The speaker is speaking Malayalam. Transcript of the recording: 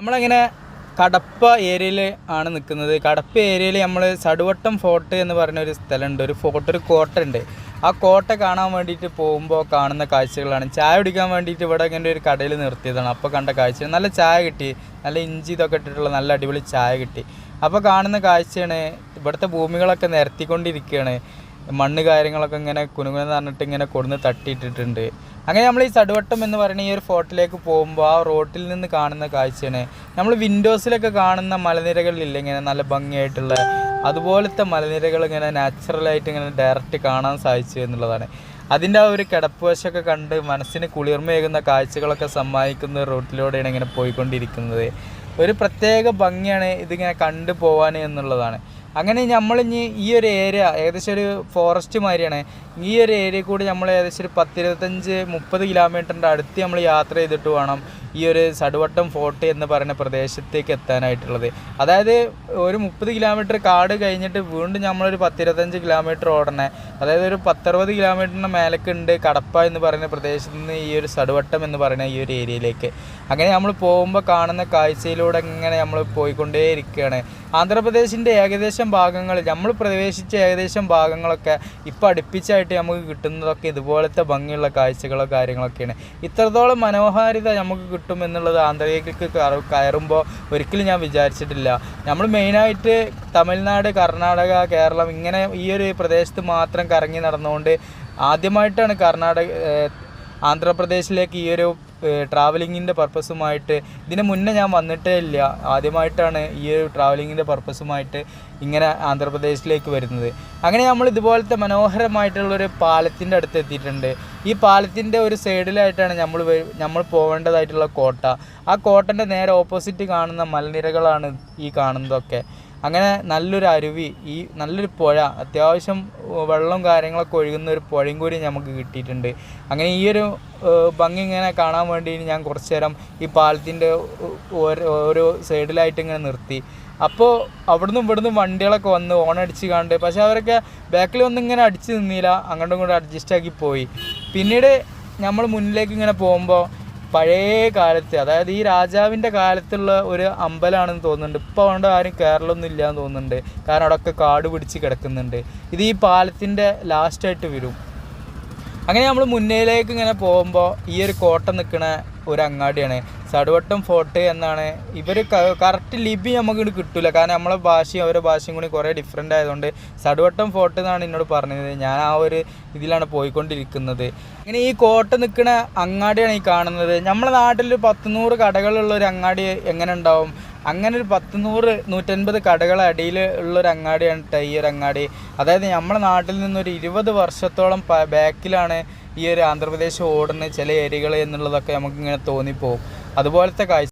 നമ്മളങ്ങനെ കടപ്പ ഏരിയയിൽ ആണ് നിൽക്കുന്നത് കടപ്പ ഏരിയയിൽ നമ്മൾ സടുവട്ടം ഫോർട്ട് എന്ന് പറയുന്ന ഒരു സ്ഥലമുണ്ട്. ഒരു ഫോർട്ട് ഒരു കോട്ട ഉണ്ട് ആ കോട്ട കാണാൻ വേണ്ടിയിട്ട് പോകുമ്പോൾ കാണുന്ന കാഴ്ചകളാണ്. ചായ കുടിക്കാൻ വേണ്ടിയിട്ട് ഇവിടെ ഇങ്ങനെ ഒരു കടയിൽ നിർത്തിയതാണ്. അപ്പോൾ കണ്ട കാഴ്ച. നല്ല ചായ കിട്ടി. നല്ല ഇഞ്ചി ഇതൊക്കെ ഇട്ടിട്ടുള്ള നല്ല അടിപൊളി ചായ കിട്ടി. അപ്പോൾ കാണുന്ന കാഴ്ചയാണ് ഇവിടുത്തെ ഭൂമികളൊക്കെ നിരത്തിക്കൊണ്ടിരിക്കുകയാണ്. മണ്ണ് കാര്യങ്ങളൊക്കെ ഇങ്ങനെ കുനുകുനെന്ന് പറഞ്ഞിട്ട് ഇങ്ങനെ കൊടുന്ന് തട്ടിയിട്ടിട്ടുണ്ട്. അങ്ങനെ നമ്മൾ ഈ ചടുവട്ടം എന്ന് പറയുന്ന ഈ ഒരു ഫോർട്ടിലേക്ക് പോകുമ്പോൾ ആ റോട്ടിൽ നിന്ന് കാണുന്ന കാഴ്ചയാണ്. നമ്മൾ വിൻഡോസിലൊക്കെ കാണുന്ന മലനിരകളിലില്ല ഇങ്ങനെ നല്ല ഭംഗിയായിട്ടുള്ള അതുപോലത്തെ മലനിരകൾ ഇങ്ങനെ നാച്ചുറലായിട്ട് ഇങ്ങനെ ഡയറക്റ്റ് കാണാൻ സാധിച്ചു എന്നുള്ളതാണ്. അതിന്റെ ആ ഒരു കിടപ്പ് വശമൊക്കെ കണ്ട് മനസ്സിന് കുളിർമയേകുന്ന കാഴ്ചകളൊക്കെ സമ്മാനിക്കുന്ന റൂട്ടിലൂടെയാണ് ഇങ്ങനെ പോയിക്കൊണ്ടിരിക്കുന്നത്. ഒരു പ്രത്യേക ഭംഗിയാണ് ഇതിങ്ങനെ കണ്ടു പോകാൻ എന്നുള്ളതാണ്. അങ്ങനെ നമ്മളിനി ഈ ഒരു ഏരിയ ഏകദേശം ഒരു ഫോറസ്റ്റ് മാതിരിയാണ്. ഈ ഒരു ഏരിയ കൂടി നമ്മൾ ഏകദേശം ഒരു പത്തിരുപത്തഞ്ച് മുപ്പത് കിലോമീറ്ററിന്റെ അടുത്ത് നമ്മൾ യാത്ര ചെയ്തിട്ട് വേണം ഈ ഒരു സടുവട്ടം ഫോർട്ട് എന്ന് പറയുന്ന പ്രദേശത്തേക്ക് എത്താനായിട്ടുള്ളത്. അതായത് ഒരു മുപ്പത് കിലോമീറ്റർ കാട് കഴിഞ്ഞിട്ട് വീണ്ടും നമ്മളൊരു പത്തിരുപത്തഞ്ച് കിലോമീറ്റർ ഓടണേ. അതായത് ഒരു പത്തറുപത് കിലോമീറ്ററിന് മേലക്കുണ്ട് കടപ്പ എന്ന് പറയുന്ന പ്രദേശത്ത് നിന്ന് ഈ ഒരു സടുവട്ടം എന്ന് പറയുന്ന ഈ ഒരു ഏരിയയിലേക്ക്. അങ്ങനെ നമ്മൾ പോകുമ്പോൾ കാണുന്ന കാഴ്ചയിലൂടെ ഇങ്ങനെ നമ്മൾ പോയിക്കൊണ്ടേയിരിക്കുകയാണ്. ആന്ധ്രാപ്രദേശിന്റെ ഏകദേശം ഭാഗങ്ങൾ നമ്മൾ പ്രവേശിച്ച ഏകദേശം ഭാഗങ്ങളൊക്കെ ഇപ്പോൾ അടുപ്പിച്ചായിട്ട് നമുക്ക് കിട്ടുന്നതൊക്കെ ഇതുപോലത്തെ ഭംഗിയുള്ള കാഴ്ചകളോ കാര്യങ്ങളൊക്കെയാണ്. ഇത്രത്തോളം മനോഹാരിത നമുക്ക് കിട്ടും എന്നുള്ളത് ആന്ധ്രയിലേക്ക് കയറ- കയറുമ്പോൾ ഒരിക്കലും ഞാൻ വിചാരിച്ചിട്ടില്ല. നമ്മൾ മെയിനായിട്ട് തമിഴ്നാട് കർണാടക കേരളം ഇങ്ങനെ ഈ ഒരു പ്രദേശത്ത് മാത്രം കറങ്ങി നടന്നുകൊണ്ട് ആദ്യമായിട്ടാണ് കർണാടക ആന്ധ്രാപ്രദേശിലേക്ക് ഈ ഒരു ട്രാവലിങ്ങിന്റെ പർപ്പസുമായിട്ട് ഇതിന് മുന്നേ ഞാൻ വന്നിട്ടേ ഇല്ല. ആദ്യമായിട്ടാണ് ഈ ഒരു ട്രാവലിങ്ങിന്റെ പർപ്പസുമായിട്ട് ഇങ്ങനെ ആന്ധ്രാപ്രദേശിലേക്ക് വരുന്നത്. അങ്ങനെ നമ്മൾ ഇതുപോലത്തെ മനോഹരമായിട്ടുള്ളൊരു പാലത്തിന്റെ അടുത്ത് എത്തിയിട്ടുണ്ട്. ഈ പാലത്തിന്റെ ഒരു സൈഡിലായിട്ടാണ് നമ്മൾ നമ്മൾ പോകേണ്ടതായിട്ടുള്ള കോട്ട. ആ കോട്ടന്റെ നേരെ ഓപ്പോസിറ്റ് കാണുന്ന മലനിരകളാണ് ഈ കാണുന്നതൊക്കെ. അങ്ങനെ നല്ലൊരു അരുവി ഈ നല്ലൊരു പുഴ അത്യാവശ്യം വെള്ളം കാര്യങ്ങളൊക്കെ ഒഴുകുന്ന ഒരു പുഴയും കൂടി നമുക്ക് കിട്ടിയിട്ടുണ്ട്. അങ്ങനെ ഈ ഒരു ഭംഗി ഇങ്ങനെ കാണാൻ വേണ്ടി ഞാൻ കുറച്ച് നേരം ഈ പാലത്തിന്റെ ഓരോ സൈഡിലായിട്ട് ഇങ്ങനെ നിർത്തി. അപ്പോൾ അവിടുന്ന് ഇവിടുന്ന് വണ്ടികളൊക്കെ വന്ന് ഓണടിച്ച് കണ്ട് പക്ഷേ അവരൊക്കെ ബാക്കിൽ വന്ന് ഇങ്ങനെ അടിച്ച് നിന്നില്ല അങ്ങോട്ടും ഇങ്ങോട്ടും അഡ്ജസ്റ്റ് ആക്കി പോയി. പിന്നീട് നമ്മൾ മുന്നിലേക്ക് ഇങ്ങനെ പോകുമ്പോൾ പഴയ കാലത്ത് അതായത് ഈ രാജാവിന്റെ കാലത്തുള്ള ഒരു അമ്പലമാണെന്ന് തോന്നുന്നുണ്ട്. ഇപ്പോൾ അതുകൊണ്ട് ആരും കേരളമൊന്നും ഇല്ല എന്ന് തോന്നുന്നുണ്ട്. കാരണം അവിടെയൊക്കെ കാട് പിടിച്ച് കിടക്കുന്നുണ്ട്. ഇത് ഈ പാലത്തിന്റെ ലാസ്റ്റായിട്ട് വരും. അങ്ങനെ നമ്മൾ മുന്നേലേക്ക് ഇങ്ങനെ പോകുമ്പോൾ ഈ ഒരു കോട്ട നിൽക്കുന്ന ഒരു അങ്ങാടിയാണ് സടുവട്ടം ഫോർട്ട് എന്നാണ്. ഇവർ കറക്റ്റ് ലിപി നമുക്ക് കിട്ടില്ല കാരണം നമ്മളെ ഭാഷയും അവരുടെ ഭാഷയും കൂടി കുറേ ഡിഫറെന്റ് ആയതുകൊണ്ട് സടുവട്ടം ഫോർട്ട് എന്നാണ് എന്നോട് പറഞ്ഞത്. ഞാൻ ആ ഒരു ഇതിലാണ് പോയിക്കൊണ്ടിരിക്കുന്നത്. അങ്ങനെ ഈ കോട്ട നിൽക്കുന്ന അങ്ങാടിയാണ് ഈ കാണുന്നത്. നമ്മളെ നാട്ടിൽ ഒരു പത്ത് നൂറ് കടകളുള്ള ഒരു അങ്ങാടി എങ്ങനെ ഉണ്ടാവും? അങ്ങനെ ഒരു പത്ത് നൂറ് നൂറ്റൻപത് കടകൾ അടിയിൽ ഉള്ളൊരു അങ്ങാടിയാണ് ടൈ ഒരു അങ്ങാടി. അതായത് നമ്മളെ നാട്ടിൽ നിന്നൊരു ഇരുപത് വർഷത്തോളം ബാക്കിലാണ് ഈ ഒരു ആന്ധ്രാപ്രദേശ് ഓടുന്ന ചില ഏരിയകൾ എന്നുള്ളതൊക്കെ നമുക്കിങ്ങനെ തോന്നിപ്പോവും. അതുപോലത്തെ കാഴ്ച